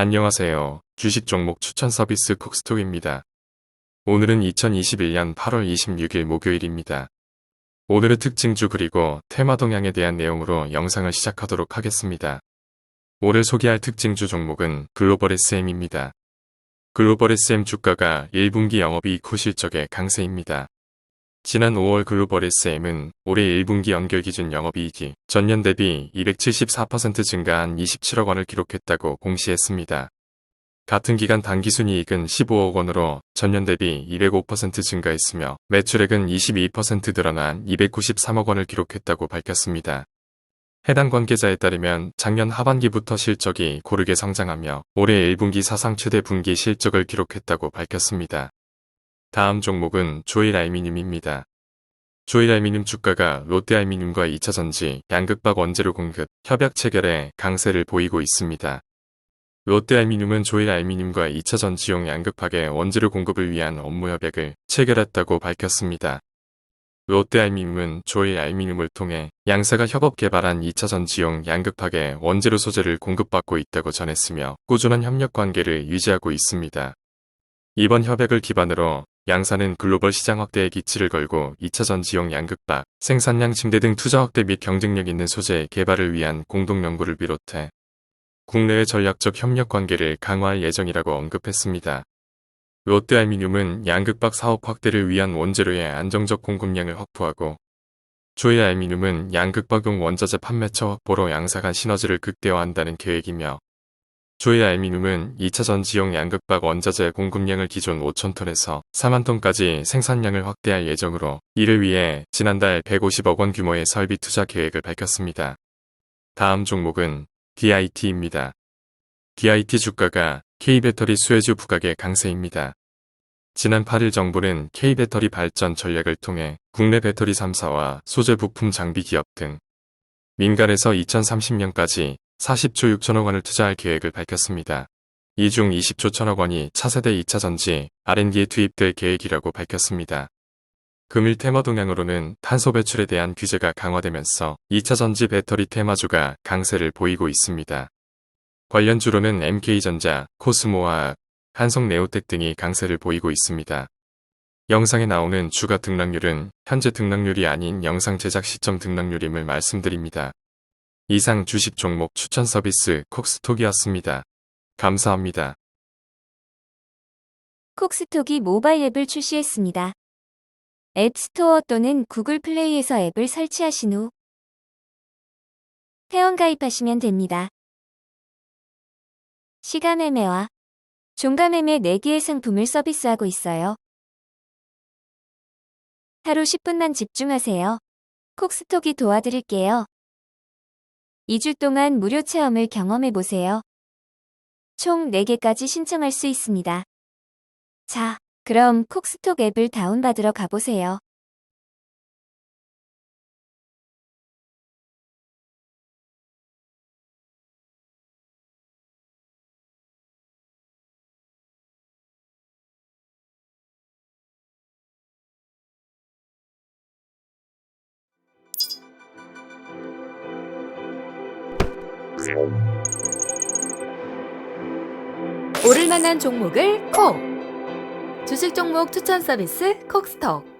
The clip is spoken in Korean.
안녕하세요. 주식 종목 추천 서비스 콕스톡입니다. 오늘은 2021년 8월 26일 목요일입니다. 오늘의 특징주 그리고 테마 동향에 대한 내용으로 영상을 시작하도록 하겠습니다. 오늘 소개할 특징주 종목은 글로벌 SM입니다. 글로벌 SM 주가가 1분기 영업이익 후 실적의 강세입니다. 지난 5월 글로벌 SM은 올해 1분기 연결 기준 영업이익이 전년 대비 274% 증가한 27억 원을 기록했다고 공시했습니다. 같은 기간 단기순이익은 15억 원으로 전년 대비 205% 증가했으며 매출액은 22% 늘어난 293억 원을 기록했다고 밝혔습니다. 해당 관계자에 따르면 작년 하반기부터 실적이 고르게 성장하며 올해 1분기 사상 최대 분기 실적을 기록했다고 밝혔습니다. 다음 종목은 조일알미늄입니다. 조일알미늄 주가가 롯데알미늄과 2차전지, 양극박 원재료 공급, 협약 체결에 강세를 보이고 있습니다. 롯데알미늄은 조일알미늄과 2차전지용 양극박의 원재료 공급을 위한 업무 협약을 체결했다고 밝혔습니다. 롯데알미늄은 조일알미늄을 통해 양사가 협업 개발한 2차전지용 양극박의 원재료 소재를 공급받고 있다고 전했으며 꾸준한 협력 관계를 유지하고 있습니다. 이번 협약을 기반으로 양사는 글로벌 시장 확대에 기치를 걸고 2차 전지용 양극박, 생산량 증대 등 투자 확대 및 경쟁력 있는 소재 개발을 위한 공동 연구를 비롯해 국내외 전략적 협력 관계를 강화할 예정이라고 언급했습니다. 롯데알미늄은 양극박 사업 확대를 위한 원재료의 안정적 공급량을 확보하고 조일알미늄은 양극박용 원자재 판매처 확보로 양사 간 시너지를 극대화한다는 계획이며 조일알미늄은 2차 전 지용 양극박 원자재 공급량을 기존 5천톤에서 4만 톤까지 생산량을 확대할 예정으로 이를 위해 지난달 150억 원 규모의 설비 투자 계획을 밝혔습니다. 다음 종목은 DIT입니다. DIT 주가가 K배터리 수혜주 부각의 강세입니다. 지난 8일 정부는 K배터리 발전 전략을 통해 국내 배터리 3사와 소재 부품 장비 기업 등 민간에서 2030년까지 40조 6천억 원을 투자할 계획을 밝혔습니다. 이 중 20조 천억 원이 차세대 2차 전지 R&D에 투입될 계획이라고 밝혔습니다. 금일 테마 동향으로는 탄소 배출에 대한 규제가 강화되면서 2차 전지 배터리 테마주가 강세를 보이고 있습니다. 관련주로는 MK전자, 코스모화학, 한성네오텍 등이 강세를 보이고 있습니다. 영상에 나오는 주가 등락률은 현재 등락률이 아닌 영상 제작 시점 등락률임을 말씀드립니다. 이상 주식 종목 추천 서비스 콕스톡이었습니다. 감사합니다. 콕스톡이 모바일 앱을 출시했습니다. 앱스토어 또는 구글 플레이에서 앱을 설치하신 후 회원 가입하시면 됩니다. 시간 매매와 종가 매매 4개의 상품을 서비스하고 있어요. 하루 10분만 집중하세요. 콕스톡이 도와드릴게요. 2주 동안 무료 체험을 경험해 보세요. 총 4개까지 신청할 수 있습니다. 자, 그럼 콕스톡 앱을 다운받으러 가보세요. 오를 만한 종목을 콕! 주식 종목 추천 서비스 콕스톡